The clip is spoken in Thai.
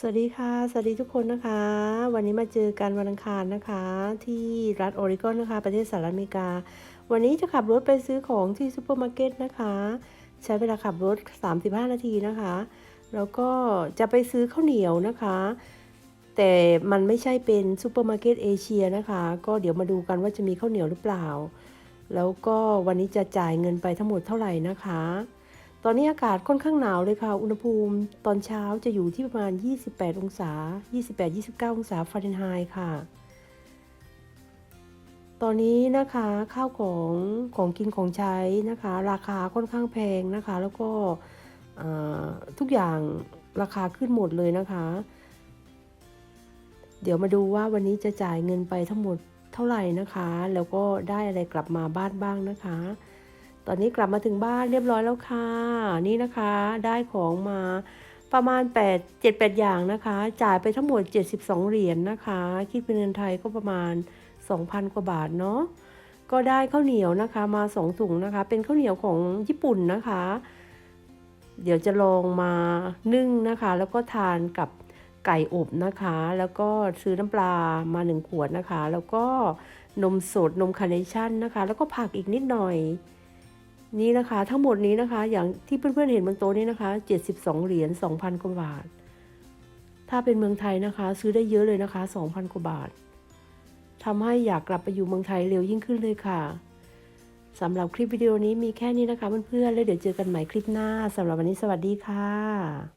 สวัสดีค่ะ สวัสดีทุกคนนะคะ วันนี้มาเจอกันวันอังคารนะคะ ที่รัฐออริกอนนะคะ ประเทศสหรัฐอเมริกา วันนี้จะขับรถไปซื้อของที่ซูเปอร์มาร์เก็ตนะคะ ใช้เวลาขับรถ 35 นาทีนะคะ แล้วก็จะไปซื้อข้าวเหนียวนะคะ แต่มันไม่ใช่เป็นซูเปอร์มาร์เก็ตเอเชียนะคะ ก็เดี๋ยวมาดูกันว่าจะมีข้าวเหนียวหรือเปล่า แล้วก็วันนี้จะจ่ายเงินไปทั้งหมดเท่าไหร่นะคะ อนนี้อากาศค่อนข้างหนาวเลยค่ะ อุณหภูมิตอนเช้าจะอยู่ที่ประมาณ 28 องศา 28-29 องศาฟาเรนไฮต์ค่ะ ตอนนี้นะคะข้าวของของกินของใช้นะคะ ราคาค่อนข้างแพงนะคะ แล้วก็ทุกอย่างราคาขึ้นหมดเลยนะคะ เดี๋ยวมาดูว่าวันนี้จะจ่ายเงินไปทั้งหมดเท่าไหร่นะคะ แล้วก็ได้อะไรกลับมาบ้านบ้างนะคะ ตอนนี้กลับมาถึงบ้านเรียบร้อยแล้วค่ะ นี่นะคะได้ของมาประมาณ 8 7 8 อย่างนะคะ จ่ายไปทั้งหมด 72 เหรียญนนะคะ คิดเป็นเงินไทยก็ประมาณ 2,000 กว่าบาทเนาะก็ได้ข้าวเหนียวนะคะมา 2 ถุงนะคะ เป็นข้าวเหนียวของญี่ปุ่นนะคะ เดี๋ยวจะลองมานึ่งนะคะ แล้วก็ทานกับไก่อบนะคะ แล้วก็ซื้อน้ำปลามา1ขวดนะคะ แล้วก็นมสดนมคาร์เนชั่นนะคะ แล้วก็ผักอีกนิดหน่อย นี้นะคะทั้งหมดนี้นะคะ อย่างที่เพื่อนๆเห็นบนโต๊ะนี้นะคะ 72 เหรียญ2,000กว่าบาท ถ้าเป็นเมืองไทยนะคะ ซื้อได้เยอะเลยนะคะ 2,000กว่าบาททำให้อยากกลับไปอยู่เมืองไทยเร็วยิ่งขึ้นเลยค่ะสำหรับคลิปวิดีโอนี้มีแค่นี้นะคะเพื่อนๆแล้วเดี๋ยวเจอกันใหม่คลิปหน้าสำหรับวันนี้สวัสดีค่ะ